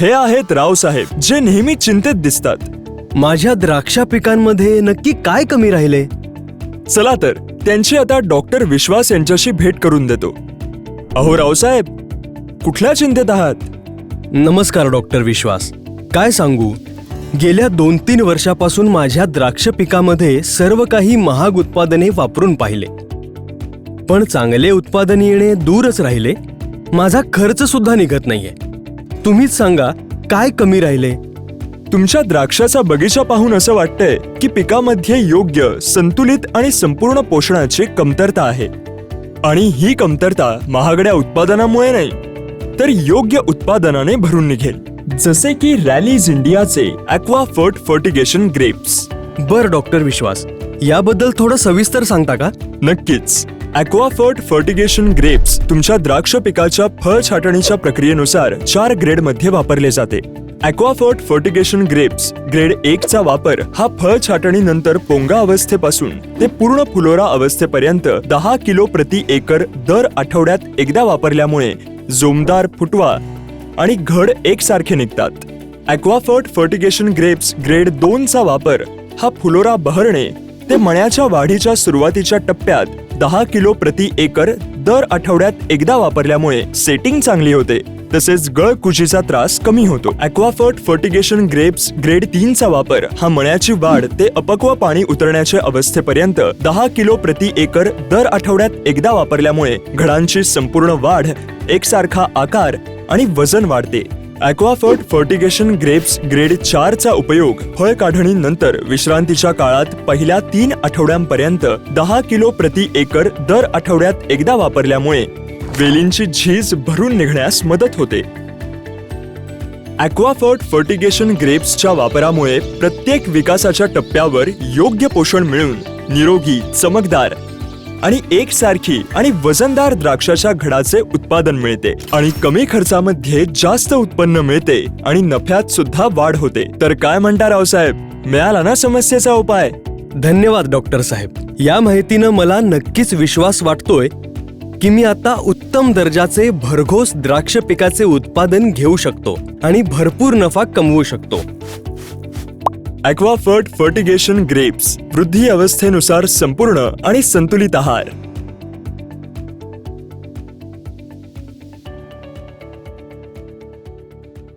हे आहेत रावसाहेब जे नेहमी चिंतेत दिसतात. माझ्या द्राक्षा पिकांमध्ये नक्की काय कमी राहिले? चला तर त्यांची आता डॉक्टर विश्वास यांच्याशी भेट करून देतो. अहो रावसाहेब कुठल्या चिंतेत आहात? नमस्कार डॉक्टर विश्वास. काय सांगू? गेल्या दोन तीन वर्षापासून माझ्या द्राक्ष पिकामध्ये सर्व काही महाग उत्पादने वापरून पाहिले. पण चांगले उत्पादन येणे दूरच राहिले. माझा खर्च सुद्धा निघत नाहीये. तुम्हीच सांगा काय कमी राहिले? तुमच्या द्राक्षाचा बगीचा पाहून असं वाटतंय की पिकामध्ये योग्य संतुलित आणि संपूर्ण पोषणाची कमतरता आहे. आणि ही कमतरता महागड्या उत्पादनामुळे नाही तर योग्य उत्पादनाने भरून निघेल. जसे की रॅलीज इंडियाचे अक्वा फर्ट फर्टिगेशन ग्रेप्स बर डॉक्टर विश्वास याबद्दल थोडं सविस्तर सांगता का? नक्कीच. अॅक्वाफर्ट फर्टिगेशन ग्रेप्स तुमच्या द्राक्ष पिकाच्या फळ छाटणीच्या प्रक्रियेनुसार चार ग्रेडमध्ये वापरले जाते. अॅक्वाफर्ट फर्टिगेशन ग्रेप्स ग्रेड एक चा वापर हा फळ छाटणीनंतर पोंगा अवस्थेपासून ते पूर्ण फुलोरा अवस्थेपर्यंत दहा किलो प्रति एकर दर आठवड्यात एकदा वापरल्यामुळे जोमदार फुटवा आणि घड एकसारखे निघतात. अॅक्वाफर्ट फर्टिगेशन ग्रेप्स ग्रेड दोनचा वापर हा फुलोरा बहरणे ते मण्याच्या वाढीच्या सुरुवातीच्या टप्प्यात दहा किलो प्रति एकर दर आठवड्यात एकदा वापरल्यामुळे सेटिंग चांगली होते. तसेच गळ कुशीचा त्रास कमी होतो. अक्वाफर्ट फर्टिगेशन ग्रेप्स ग्रेड तीन चा वापर. हा मण्याची वाढ ते अपक्व पाणी उतरण्याच्या अवस्थेपर्यंत दहा किलो प्रति एकर दर आठवड्यात एकदा वापरल्यामुळे घडांची संपूर्ण वाढ एकसारखा आकार आणि वजन वाढते. ॲक्वाफर्ट फर्टिगेशन ग्रेप्स ग्रेड चारचा उपयोग. फळ काढणीनंतर विश्रांतीच्या काळात पहिल्या तीन आठवड्यांपर्यंत दहा किलो प्रति एकर दर आठवड्यात एकदा वापरल्यामुळे वेलींची झीज भरून निघण्यास मदत होते. ॲक्वाफर्ट फर्टिगेशन ग्रेप्सच्या वापरामुळे प्रत्येक विकासाच्या टप्प्यावर योग्य पोषण मिळून निरोगी चमकदार आणि एकसारखी आणि वजनदार द्राक्षाच्या घडाचे उत्पादन मिळते. आणि कमी खर्चामध्ये जास्त उत्पन्न मिळते आणि नफ्यात सुद्धा वाढ होते. तर काय म्हणता रावसाहेब मिळाला ना समस्येचा उपाय? धन्यवाद डॉक्टर साहेब. या माहितीनं मला नक्कीच विश्वास वाटतोय की मी आता उत्तम दर्जाचे भरघोस द्राक्ष पिकाचे उत्पादन घेऊ शकतो आणि भरपूर नफा कमवू शकतो. ॲक्वाफर्ट फर्टिगेशन ग्रेप्स वृद्धी अवस्थेनुसार संपूर्ण आणि संतुलित आहार.